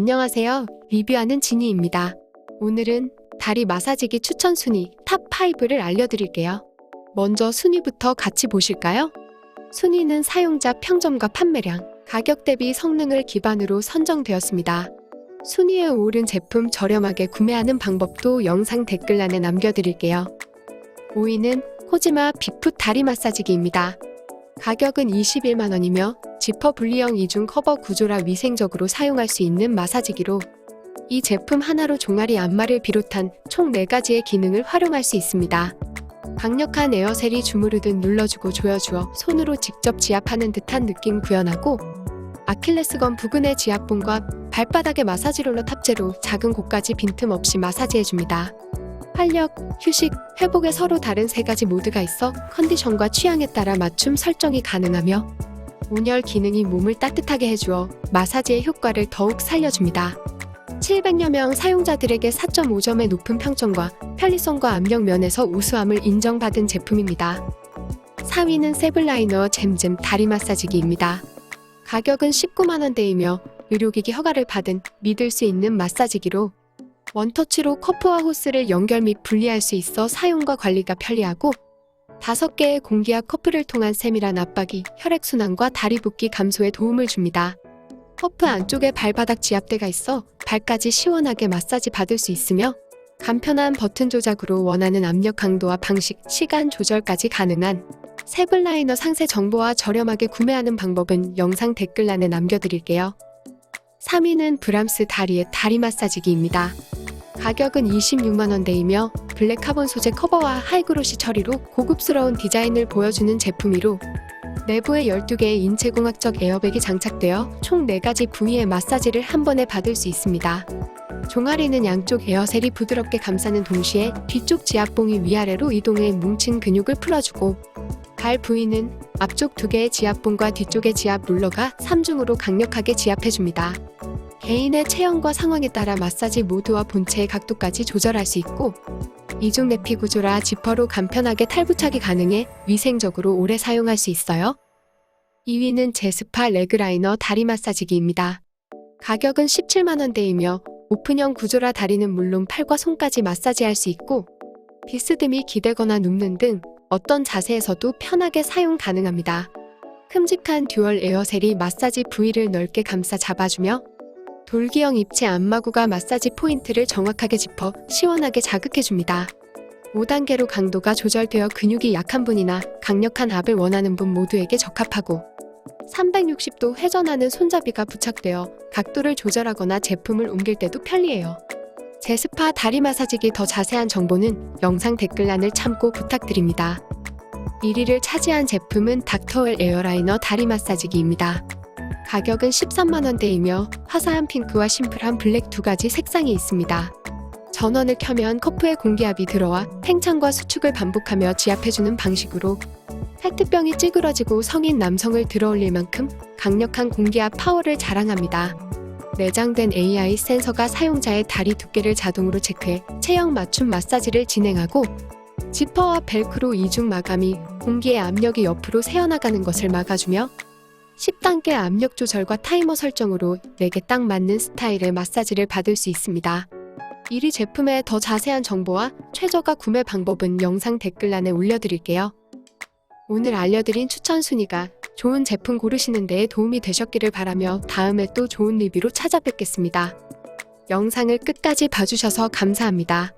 안녕하세요. 리뷰하는 지니입니다. 오늘은 다리 마사지기 추천 순위 탑5를 알려드릴게요. 먼저 순위부터 같이 보실까요? 순위는 사용자 평점과 판매량, 가격 대비 성능을 기반으로 선정되었습니다. 순위에 오른 제품 저렴하게 구매하는 방법도 영상 댓글란에 남겨드릴게요. 5위는 코지마 비풋 다리 마사지기입니다. 가격은 21만원이며 지퍼 분리형 이중 커버 구조라 위생적으로 사용할 수 있는 마사지기로 이 제품 하나로 종아리 안마를 비롯한 총 4가지의 기능을 활용할 수 있습니다. 강력한 에어셀이 주무르듯 눌러주고 조여주어 손으로 직접 지압하는 듯한 느낌 구현하고 아킬레스건 부근의 지압봉과 발바닥에 마사지 롤러 탑재로 작은 곳까지 빈틈없이 마사지해줍니다. 활력, 휴식, 회복에 서로 다른 세 가지 모드가 있어 컨디션과 취향에 따라 맞춤 설정이 가능하며 온열 기능이 몸을 따뜻하게 해주어 마사지의 효과를 더욱 살려줍니다. 700여 명 사용자들에게 4.5점의 높은 평점과 편리성과 압력 면에서 우수함을 인정받은 제품입니다. 4위는 세블라이너 잼잼 다리 마사지기입니다. 가격은 19만원대이며 의료기기 허가를 받은 믿을 수 있는 마사지기로 원터치로 커프와 호스를 연결 및 분리할 수 있어 사용과 관리가 편리하고 5개의 공기압 커프를 통한 세밀한 압박이 혈액순환과 다리 붓기 감소에 도움을 줍니다. 커프 안쪽에 발바닥 지압대가 있어 발까지 시원하게 마사지 받을 수 있으며 간편한 버튼 조작으로 원하는 압력 강도와 방식, 시간 조절까지 가능한 세블 라이너 상세 정보와 저렴하게 구매하는 방법은 영상 댓글란에 남겨드릴게요. 3위는 브람스 다리의 다리 마사지기입니다. 가격은 26만원대이며 블랙 카본 소재 커버와 하이그로시 처리로 고급스러운 디자인을 보여주는 제품이로 내부에 12개의 인체공학적 에어백이 장착되어 총 4가지 부위의 마사지를 한 번에 받을 수 있습니다. 종아리는 양쪽 에어셀이 부드럽게 감싸는 동시에 뒤쪽 지압봉이 위아래로 이동해 뭉친 근육을 풀어주고 발 부위는 앞쪽 두 개의 지압봉과 뒤쪽의 지압 롤러가 3중으로 강력하게 지압해줍니다. 개인의 체형과 상황에 따라 마사지 모드와 본체의 각도까지 조절할 수 있고 이중 내피 구조라 지퍼로 간편하게 탈부착이 가능해 위생적으로 오래 사용할 수 있어요. 2위는 제스파 레그라이너 다리 마사지기입니다. 가격은 17만원대이며 오픈형 구조라 다리는 물론 팔과 손까지 마사지할 수 있고 비스듬히 기대거나 눕는 등 어떤 자세에서도 편하게 사용 가능합니다. 큼직한 듀얼 에어셀이 마사지 부위를 넓게 감싸 잡아주며 돌기형 입체 안마구가 마사지 포인트를 정확하게 짚어 시원하게 자극해줍니다. 5단계로 강도가 조절되어 근육이 약한 분이나 강력한 압을 원하는 분 모두에게 적합하고 360도 회전하는 손잡이가 부착되어 각도를 조절하거나 제품을 옮길 때도 편리해요. 제 스파 다리 마사지기 더 자세한 정보는 영상 댓글란을 참고 부탁드립니다. 1위를 차지한 제품은 닥터웰 에어라이너 다리 마사지기입니다. 가격은 13만원대이며 화사한 핑크와 심플한 블랙 두 가지 색상이 있습니다. 전원을 켜면 커프에 공기압이 들어와 팽창과 수축을 반복하며 지압해주는 방식으로 페트병이 찌그러지고 성인 남성을 들어올릴 만큼 강력한 공기압 파워를 자랑합니다. 내장된 AI 센서가 사용자의 다리 두께를 자동으로 체크해 체형 맞춤 마사지를 진행하고 지퍼와 벨크로 이중 마감이 공기의 압력이 옆으로 새어나가는 것을 막아주며 10단계 압력 조절과 타이머 설정으로 내게 딱 맞는 스타일의 마사지를 받을 수 있습니다. 1위 제품의 더 자세한 정보와 최저가 구매 방법은 영상 댓글란에 올려드릴게요. 오늘 알려드린 추천 순위가 좋은 제품 고르시는 데에 도움이 되셨기를 바라며 다음에 또 좋은 리뷰로 찾아뵙겠습니다. 영상을 끝까지 봐주셔서 감사합니다.